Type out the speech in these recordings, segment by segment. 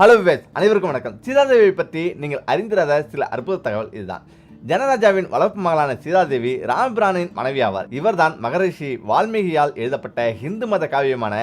Hello wives அனைவருக்கும் வணக்கம். சீதாதேவியை பற்றி நீங்கள் அறிந்திராத சில அற்புத தகவல் இதுதான். ஜனராஜாவின் வளர்ப்பு மகளான சீதாதேவி ராமபிரானின் மனைவி ஆவார் இவர்தான் மகரிஷி வால்மீகியால் எழுதப்பட்ட ஹிந்து மத காவியமான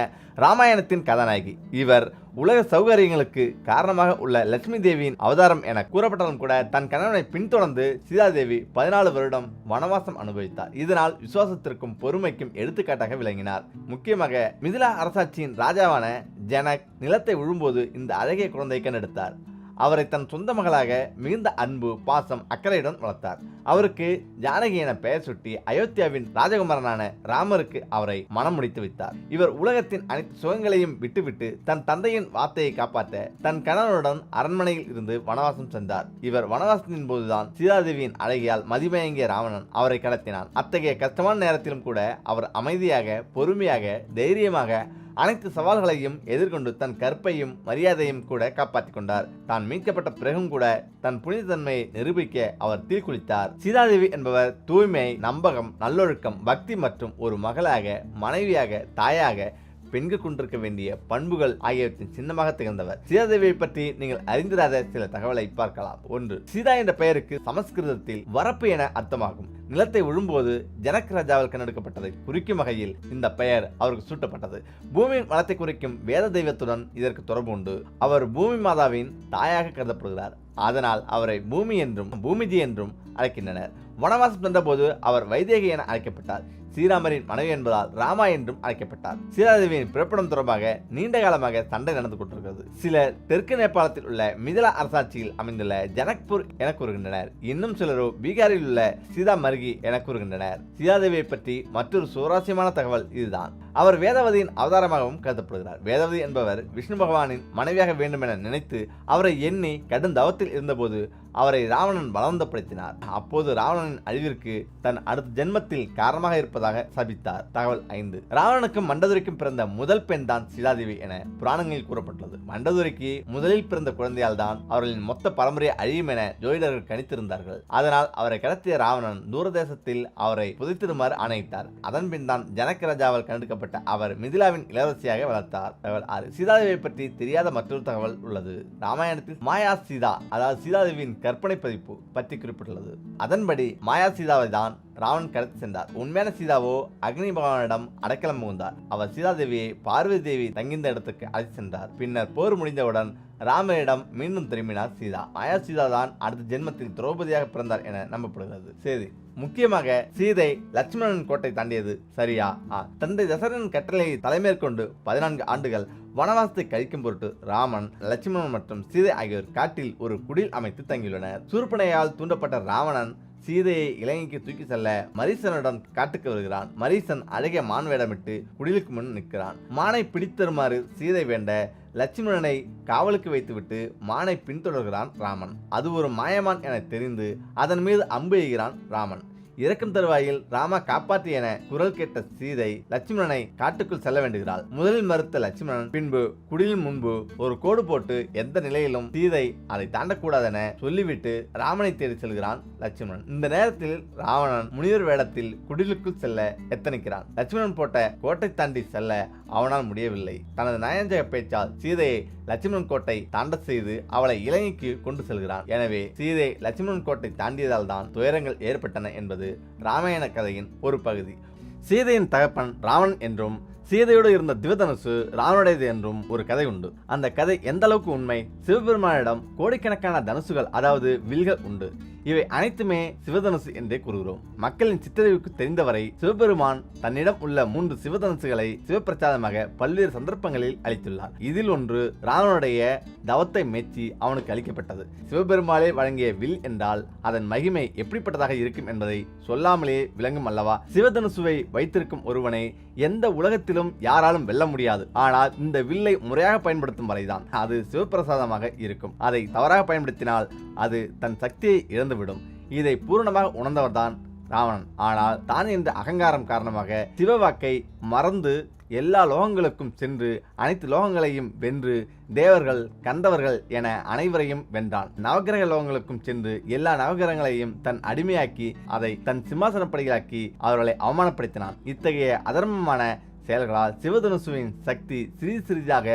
ராமாயணத்தின் கதாநாயகி. இவர் உலக சௌகரியங்களுக்கு காரணமாக உள்ள லட்சுமி தேவியின் அவதாரம் என கூறப்பட்டாலும் கூட தன் கணவனை பின்தொடர்ந்து சீதாதேவி பதினாலு வருடம் வனவாசம் அனுபவித்தார். இதனால் விசுவாசத்திற்கும் பொறுமைக்கும் எடுத்துக்காட்டாக விளங்கினார். முக்கியமாக மிதிலா அரசாட்சியின் ராஜாவான ஜனக் நிலத்தை உழும்போது இந்த அழகிய குழந்தை கண்டெடுத்தார். அவரை தன் சொந்த மகளாக மிகுந்த அன்பு பாசம் அக்கறையுடன் வளர்த்தார். அவருக்கு ஜானகி என பெயர் சுட்டி அயோத்தியாவின் ராஜகுமாரனான ராமருக்கு அவரை மனம் முடித்து வைத்தார். இவர் உலகத்தின் அனைத்து சுகங்களையும் விட்டுவிட்டு தன் தந்தையின் வார்த்தையை காப்பாற்ற தன் கணவனுடன் அரண்மனையில் இருந்து வனவாசம் சென்றார். இவர் வனவாசத்தின் போதுதான் சீதாதேவியின் அழகியால் மதிமயங்கிய ராவணன் அவரை கடத்தினான். அத்தகைய கஷ்டமான நேரத்திலும் கூட அவர் அமைதியாக பொறுமையாக தைரியமாக அனைத்து சவால்களையும் எதிர்கொண்டு தன் கற்பையும் மரியாதையும் கூட காப்பாற்றிக் கொண்டார். தான் மீட்கப்பட்ட பிறகும் கூட தன் புனிதத்தன்மையை நிரூபிக்க அவர் தீக்குளித்தார் சீதாதேவி என்பவர் தூய்மை நம்பகம் நல்லொழுக்கம் பக்தி மற்றும் ஒரு மகளாக மனைவியாக தாயாக பெண்கள் கொண்டிருக்க வேண்டிய பண்புகள் ஆகியவற்றின் சின்னமாக திகழ்ந்தவர். சீதாதேவியை பற்றி நீங்கள் அறிந்திராத சில தகவலை பார்க்கலாம். ஒன்று சீதா என்ற பெயருக்கு சமஸ்கிருதத்தில் வரப்பு என அர்த்தமாகும். நிலத்தை உழும்போது ஜனக் ராஜாவால் கண்டெடுக்கப்பட்டதை குறிக்கும் வகையில் இந்த பெயர் அவருக்கு சூட்டப்பட்டது. பூமியின் வளத்தை குறிக்கும் வேத தெய்வத்துடன் இதற்கு தொடர்பு உண்டு. அவர் பூமி மாதாவின் தாயாக கருதப்படுகிறார். அதனால் அவரை பூமி என்றும் பூமிஜி என்றும் அழைக்கின்றனர். வனவாசம் சென்றபோது அவர் வைதேகி என அழைக்கப்பட்டார். ஸ்ரீராமரின் மனைவி என்பதால் ராமா என்றும் அழைக்கப்பட்டார். சீதாதேவியின் பிறப்பிடம் தொடர்பாக நீண்ட காலமாக சண்டை நடந்து கொண்டிருக்கிறது. சிலர் தெற்கு நேபாளத்தில் உள்ள மிதிலா அரசாட்சியில் அமைந்துள்ள ஜனக்பூர் என கூறுகின்றனர். இன்னும் சிலரோ பீகாரில் உள்ள சீதா மருகி என கூறுகின்றனர். சீதாதேவியை பற்றி மற்றொரு சுவாரஸ்யமான தகவல் இதுதான். அவர் வேதவதியின் அவதாரமாகவும் கருதப்படுகிறார். வேதவதி என்பவர் விஷ்ணு பகவானின் மனைவியாக வேண்டும் என நினைத்து அவரை எண்ணி கடும் தவத்தில் இருந்தபோது அவரை ராவணன் பலவந்தப்படுத்தினார். அப்போது ராவணனின் அழிவிற்கு தன் அடுத்த ஜென்மத்தில் காரணமாக இருப்பதாக சபித்தார். தகவல் ஐந்து. ராவணனுக்கும் மண்டதுரைக்கும் பிறந்த முதல் பெண் தான் சீதாதேவி என புராணங்களில் கூறப்பட்டுள்ளது. மண்டதுரைக்கு முதலில் பிறந்த குழந்தையால் தான் அவர்களின் மொத்த பரம்பரை அழியும் என ஜோதிடர்கள் கணித்திருந்தார்கள். அதனால் அவரை கடத்திய ராவணன் தூரதேசத்தில் அவரை புதைத்திடுமாறு ஆணையிட்டார். அதன் பின் தான் ஜனக்க ராஜாவால் கண்டெடுக்கப்பட்ட அவர் மிதிலாவின் இளவரசியாக வளர்த்தார். தகவல் ஆறு. சீதாதேவியை பற்றி தெரியாத மற்றொரு தகவல் உள்ளது. ராமாயணத்தில் மாயா சீதா அதாவது சீதாதேவியின் கற்பனை பதிப்பு பற்றி குறிப்பிட்டுள்ளது. அதன்படி மாயா சீதாவை தான் ராவன் கடத்தி சென்றார். உண்மையான சீதாவோ அக்னி பகவானிடம் அடைக்கலம் புகுந்தார். அவர் சீதாதேவியை பார்வதி தேவி தங்கியிருந்த இடத்துக்கு அழைத்து சென்றார். பின்னர் போர் முடிந்தவுடன் ராமனிடம் மீண்டும் திரும்பினார் சீதா. மாயா சீதா தான் அடுத்த ஜென்மத்தில் திரௌபதியாக பிறந்தார் என நம்பப்படுகிறது. சரி முக்கியமாக சீதை லட்சுமணன் கோட்டை தாண்டியது சரியா? ஆ தந்தை தசரன் கட்டளையை தலைமேற்கொண்டு பதினான்கு ஆண்டுகள் வனவாசத்தை கழிக்கும் பொருட்டு ராமன் லட்சுமணன் மற்றும் சீதை ஆகியோர் காட்டில் ஒரு குடில் அமைத்து தங்கியுள்ளனர். சூர்பனையால் தூண்டப்பட்ட ராவணன் சீதையை இலங்கைக்கு தூக்கி செல்ல மரீசனுடன் காட்டுக்கு வருகிறான். மரீசன் அழகிய மான் வேடமிட்டு குடிலுக்கு முன் நிற்கிறான். மானை பிடித்தருமாறு சீதை வேண்ட லட்சுமணனை காவலுக்கு வைத்துவிட்டு மானை பின்தொடர்கிறான் ராமன். அது ஒரு மாயமான் என தெரிந்து அதன் மீது அம்பு எய்கிறான் ராமன். இறக்கும் தருவாயில் ராமா காப்பாற்று என குரல் கேட்ட சீதை லட்சுமணனை காட்டுக்குள் செல்ல வேண்டுகிறாள். முதலில் மறுத்த லட்சுமணன் பின்பு குடிலின் முன்பு ஒரு கோடு போட்டு எந்த நிலையிலும் சீதை அதை தாண்டக்கூடாதென சொல்லிவிட்டு ராமனை தேடி செல்கிறான் லட்சுமணன். இந்த நேரத்தில் ராவணன் முனிவர் வேடத்தில் குடிலுக்குள் செல்ல எத்தனிக்கிறான். லட்சுமணன் போட்ட கோட்டை தாண்டி செல்ல அவனால் முடியவில்லை. தனது நயஞ்சக பேச்சால் சீதையை லட்சுமணன் கோட்டை தாண்ட செய்து அவளை இலங்கைக்கு கொண்டு செல்கிறான். எனவே சீதை லட்சுமணன் கோட்டை தாண்டியதால் தான் துயரங்கள் ஏற்பட்டன என்பது ராமாயண கதையின் ஒரு பகுதி. சீதையின் தகப்பன் ராவணன் என்றும் சீதையோடு இருந்த திவதனுசு ராவனுடையது என்றும் ஒரு கதை உண்டு. அந்த கதை எந்த அளவுக்கு உண்மை? சிவபெருமானிடம் கோடிக்கணக்கான தனுசுகள் அதாவது வில்கள் உண்டு. இவை அனைத்துமே சிவதனுசு என்றே கூறுகிறோம். மக்களின் சித்தறிவுக்கு தெரிந்தவரை சிவபெருமான் தன்னிடம் உள்ள மூன்று சிவதனுசுகளை சிவப்பிரசாதமாக பல்வேறு சந்தர்ப்பங்களில் அளித்துள்ளார். இதில் ஒன்று ராவனுடைய தவத்தை மெச்சி அவனுக்கு அளிக்கப்பட்டது. சிவபெருமாளே வழங்கிய வில் என்றால் அதன் மகிமை எப்படிப்பட்டதாக இருக்கும் என்பதை சொல்லாமலே விளங்கும் அல்லவா? சிவதனுசுவை வைத்திருக்கும் ஒருவனை எந்த உலகத்திலும் யாராலும் வெல்ல முடியாது. ஆனால் இந்த வில்லை முறையாக பயன்படுத்தும் வரைதான் அது சிவப்பிரசாதமாக இருக்கும். அதை தவறாக பயன்படுத்தினால் அது தன் சக்தியை இழந்து இழந்துவிடும் இதை பூரணமாக உணர்ந்தவர்தான் ராவணன். ஆனால் தான் என்ற அகங்காரம் காரணமாக சிவவாக்கை மறந்து எல்லா லோகங்களுக்கும் சென்று அனைத்து லோகங்களையும் வென்று தேவர்கள் கந்தவர்கள் என அனைவரையும் வென்றான். நவகிரக லோகங்களுக்கும் சென்று எல்லா நவகிரகங்களையும் தன் அடிமையாக்கி அதை தன் சிம்மாசனப்படிகளாக்கி அவர்களை அவமானப்படுத்தினான். இத்தகைய அதர்மமான செயல்களால் சிவதனுசுவின் சக்தி சிறிது சிறிதாக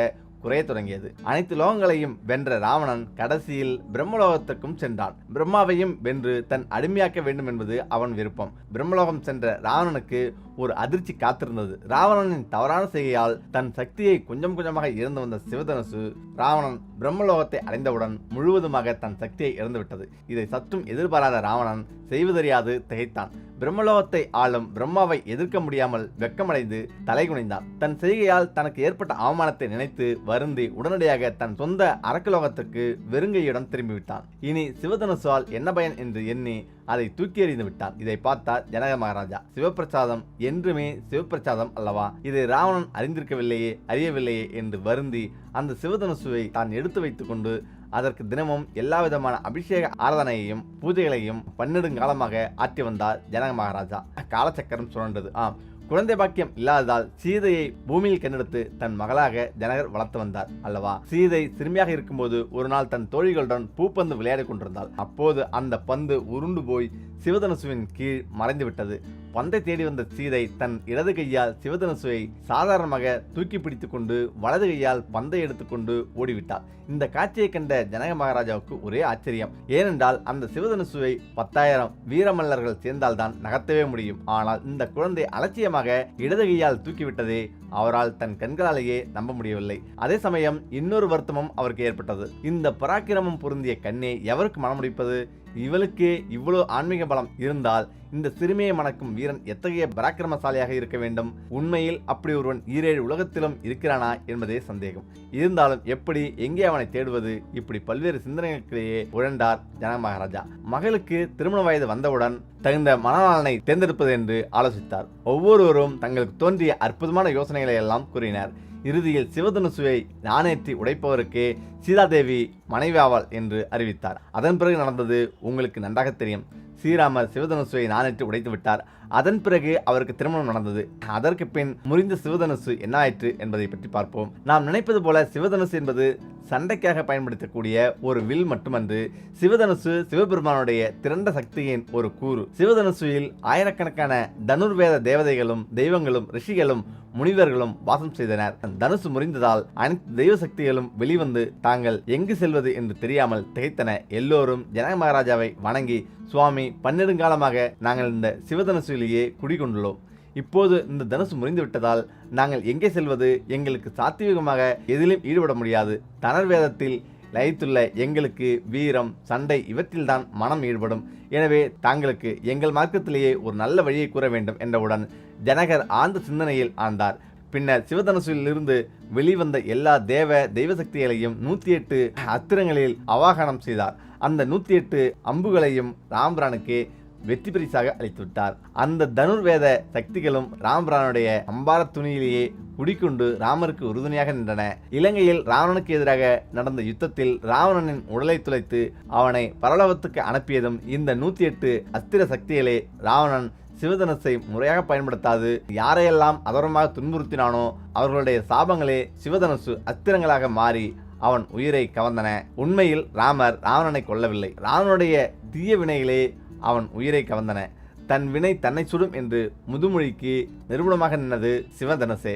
குறைய தொடங்கியது. அனைத்து லோகங்களையும் வென்ற ராவணன் கடைசியில் பிரம்மலோகத்துக்கும் சென்றான். பிரம்மாவையும் வென்று தன் அடிமையாக்க வேண்டும் என்பது அவன் விருப்பம். பிரம்மலோகம் சென்ற ராவணனுக்கு ஒரு அதிர்ச்சி காத்திருந்தது. ராவணனின் தவறான செய்கையால் தன் சக்தியை கொஞ்சம் கொஞ்சமாக இழந்து வந்த சிவதனுசு ராவணன் பிரம்மலோகத்தை அடைந்தவுடன் முழுவதுமாக தன் சக்தியை இழந்துவிட்டது. இதை சற்றும் எதிர்பாராத ராவணன் செய்வதறியாது திகைத்தான். பிரம்மலோகத்தை ஆளும் பிரம்மாவை எதிர்க்க முடியாமல் வெக்கமடைந்து தலைகுனிந்தார் தன் செய்கையால் தனக்கு ஏற்பட்ட அவமானத்தை நினைத்து வருந்தி உடனடியாக தன் சொந்த அரக்கலோகத்துக்கு வெறுங்கையுடன் திரும்பிவிட்டான். இனி சிவதனுசால் என்ன பயன் என்று எண்ணி அதை தூக்கி எறிந்து விட்டான் இதை பார்த்தார் ஜனக மகாராஜா. சிவபிரசாதம் என்றுமே சிவபிரசாதம் அல்லவா? இதை ராவணன் அறிந்திருக்கவில்லையே அறியவில்லையே என்று வருந்தி அந்த சிவதனுசுவை தான் எடுத்து வைத்துக்கொண்டு அதற்கு தினமும் எல்லா விதமான அபிஷேக ஆராதனையையும் பூஜைகளையும் பன்னெடுங்காலமாக ஆற்றி வந்தார் ஜனக மகாராஜா. காலச்சக்கரம் சுழன்றது. ஆம். குழந்தை பாக்கியம் இல்லாததால் சீதையை பூமியில் கண்டெடுத்து தன் மகளாக ஜனகர் வளர்த்து வந்தார் அல்லவா? சீதை சிறுமியாக இருக்கும்போது ஒரு நாள் தன் தோழிகளுடன் பூப்பந்து விளையாடிக் கொண்டிருந்தாள். அப்போது அந்த பந்து உருண்டு போய் சிவதனுசுவின் கீழ் மறைந்து விட்டது பந்தை தேடி வந்த சீதை தன் இடது கையால் சிவதனுசுவை சாதாரணமாக தூக்கி பிடித்து கொண்டு வலது கையால் பந்தை எடுத்துக்கொண்டு ஓடிவிட்டார் இந்த காட்சியை கண்ட ஜனக மகாராஜாவுக்கு ஒரே ஆச்சரியம். ஏனென்றால் அந்த சிவதனுசுவை பத்தாயிரம் வீரமல்லர்கள் சேர்ந்தால்தான் நகர்த்தவே முடியும். ஆனால் இந்த குழந்தை அலட்சியமாக இடது கையால் தூக்கிவிட்டதே அவரால் தன் கண்களாலேயே நம்ப முடியவில்லை. அதே சமயம் இன்னொரு வருத்தமும் அவருக்கு ஏற்பட்டது. இந்த பராக்கிரமம் பொருந்திய கண்ணே எவருக்கு மனமுடிப்பது இவளுக்கே இவ்வளவு ஆன்மீக பலம் இருந்தால் இந்த சிறுமியை மணக்கும் வீரன் எத்தகைய பராக்கிரமசாலியாக இருக்க வேண்டும்? உண்மையில் அப்படி ஒருவன் ஈரேழு உலகத்திலும் இருக்கிறானா என்பதே சந்தேகம். இருந்தாலும் எப்படி எங்கே அவனை தேடுவது? இப்படி பல்வேறு சிந்தனைகளுக்கிடையே உழண்டார் ஜனமகாராஜா. மகளுக்கு திருமண வயது வந்தவுடன் தகுந்த மணவாளனை தேர்ந்தெடுப்பது என்று ஆலோசித்தார். ஒவ்வொருவரும் தங்களுக்கு தோன்றிய அற்புதமான யோசனைகளை எல்லாம் கூறினர். இறுதியில் சிவதனுசுவை நாணேற்றி உடைப்பவருக்கே சீதாதேவி மனைவியாவாள் என்று அறிவித்தார். அதன் பிறகு நடந்தது உங்களுக்கு நன்றாக தெரியும். ஸ்ரீராமர் சிவதனுசுவை நானேற்று உடைத்து விட்டார் அதன் பிறகு அவருக்கு திருமணம் நடந்தது. அதற்கு பின் முறிந்த சிவதனுசு என்ன ஆயிற்று என்பதை பற்றி பார்ப்போம். நாம் நினைப்பது போல சிவதனுசு என்பது சண்டைக்காக பயன்படுத்தக்கூடிய ஒரு வில் மட்டுமன்று சிவதனுசு சிவபெருமானுடைய திரண்ட சக்தியின் ஒரு கூறு. சிவதனுசுவில் ஆயிரக்கணக்கான தனுர்வேத தேவதைகளும் தெய்வங்களும் ரிஷிகளும் முனிவர்களும் வாசம் செய்தனர். தனுசு முறிந்ததால் அனைத்து தெய்வ சக்திகளும் வெளிவந்து தாங்கள் எங்கு செல்வது என்று தெரியாமல் திகைத்தன. எல்லோரும் ஜனக மகாராஜாவை வணங்கி சுவாமி பன்னெடுங்காலமாக நாங்கள் இந்த சிவதனுசுவிலேயே குடிகொண்டுள்ளோம். இப்போது இந்த தனுசு முறிந்து விட்டதால் நாங்கள் எங்கே செல்வது? எங்களுக்கு சாத்வீகமாக எதிலும் ஈடுபட முடியாது. தனர் வேதத்தில் லயித்துள்ள எங்களுக்கு வீரம் சண்டை இவற்றில்தான் மனம் ஈடுபடும். எனவே தாங்களுக்கு எங்கள் மார்க்கத்திலேயே ஒரு நல்ல வழியை கூற வேண்டும் என்றவுடன் ஜனகர் ஆழ்ந்த சிந்தனையில் ஆழ்ந்தார். பின்னர் சிவதனுசிலிருந்து வெளிவந்த எல்லா தேவ தெய்வ சக்திகளையும் நூற்றி எட்டு அத்திரங்களில் அவாகனம் செய்தார். அந்த நூற்றி எட்டு அம்புகளையும் ராம்பிரானுக்கு வெற்றி பரிசாக அளித்துவிட்டார். அந்த தனுர்வேத சக்திகளும் ராம்பிரானுடைய அம்பார துணியிலேயே குடிக்கொண்டு ராமருக்கு உறுதுணையாக நின்றன. இலங்கையில் ராவணனுக்கு எதிராக நடந்த யுத்தத்தில் ராவணனின் உடலை துளைத்து அவனை பரலோகத்துக்கு அனுப்பியதும் இந்த நூற்றி எட்டு அஸ்திர சக்திகளே ராவணன் சிவதனுசை முறையாக பயன்படுத்தாது. யாரையெல்லாம் அதரமாக துன்புறுத்தினானோ அவர்களுடைய சாபங்களே சிவதனுசு அஸ்திரங்களாக மாறி அவன் உயிரை கவர்ந்தன. உண்மையில் ராமர் ராவணனை கொல்லவில்லை. ராவனுடைய தீய வினைகளே அவன் உயிரை கவர்ந்தன. தன் வினை தன்னை சுடும் என்று முதுமொழிக்கு நிரூபணமாக நின்னது சிவதனுசே.